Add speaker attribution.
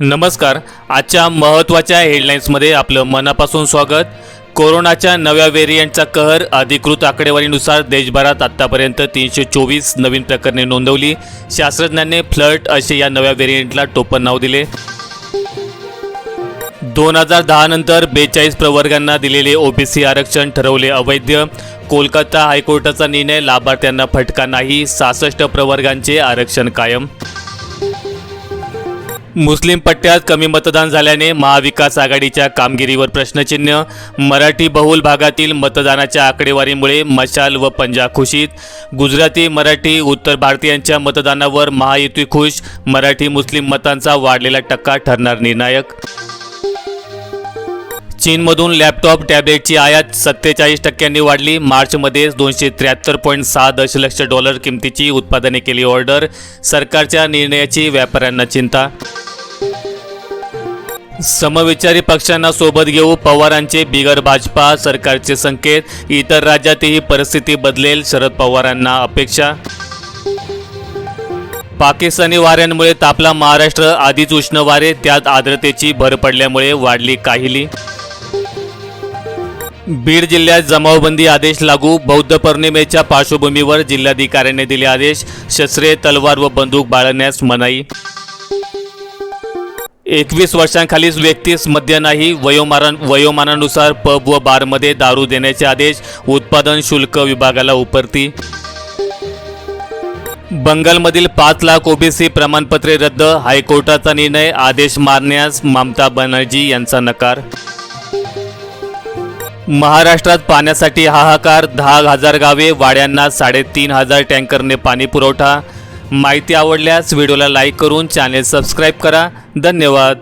Speaker 1: नमस्कार. आजच्या महत्त्वाच्या हेडलाईन्समध्ये आपलं मनापासून स्वागत. कोरोनाच्या नव्या व्हेरियंटचा कहर अधिकृत आकडेवारीनुसार देशभरात आत्तापर्यंत तीनशे चोवीस नवीन प्रकरणे नोंदवली. शास्त्रज्ञांनी फ्लट असे या नव्या व्हेरियंटला टोपण नाव दिले. दोन हजार दहा नंतर बेचाळीस प्रवर्गांना दिलेले ओबीसी आरक्षण ठरवले अवैध. कोलकाता हायकोर्टाचा निर्णय लाभार्थ्यांना फटका नाही सहासष्ट प्रवर्गांचे आरक्षण कायम. मुस्लिम पट्ट्यात कमी मतदान झाल्याने महाविकास आघाडीच्या कामगिरीवर प्रश्नचिन्ह. मराठी बहुल भागातील मतदानाच्या आकडेवारीमुळे मशाल व पंजा खुशीत गुजराती मराठी उत्तर भारतीयांच्या मतदानावर महायुती खुश. मराठी मुस्लिम मतांचा वाढलेला टक्का ठरणार निर्णायक. चीनमधून लॅपटॉप टॅबलेटची आयात सत्तेचाळीस टक्क्यांनी वाढली. मार्चमध्ये दोनशे त्र्याहत्तर पॉईंट सहा दशलक्ष डॉलर किमतीची उत्पादने केली ऑर्डर सरकारच्या निर्णयाची व्यापाऱ्यांना चिंता. समविचारी पक्षांना सोबत घेऊ. पवारांचे बिगर भाजपा सरकारचे संकेत. इतर राज्यातही परिस्थिती बदलेल शरद पवारांना अपेक्षा. पाकिस्तानी वाऱ्यांमुळे तापला महाराष्ट्र. आधीच उष्ण वारे त्यात आर्द्रतेची भर पडल्यामुळे वाढली काहिली. बीड जिल्ह्यात जमावबंदी आदेश लागू. बौद्ध पौर्णिमेच्या पार्श्वभूमीवर जिल्हाधिकाऱ्यांनी दिले आदेश. शस्त्रे तलवार व बंदूक बाळगण्यास मनाई. एकवीस वर्षांखालीच व्यक्तीस मद्य नाही वयोमानान वयोमानानुसार पब व बारमध्ये दारू देण्याचे आदेश उत्पादन शुल्क विभागाला उपरती. बंगालमधील पाच लाख ओबीसी प्रमाणपत्रे रद्द हायकोर्टाचा निर्णय आदेश मारण्यास ममता बनर्जी यांचा नकार. महाराष्ट्रात पाण्यासाठी हाहाकार दहा हजार गावे वाड्यांना साडेतीन हजार टँकरने पाणी पुरवठा माहिती आवडल्यास व्हिडिओला लाईक करून चॅनेल सबस्क्राईब करा. धन्यवाद.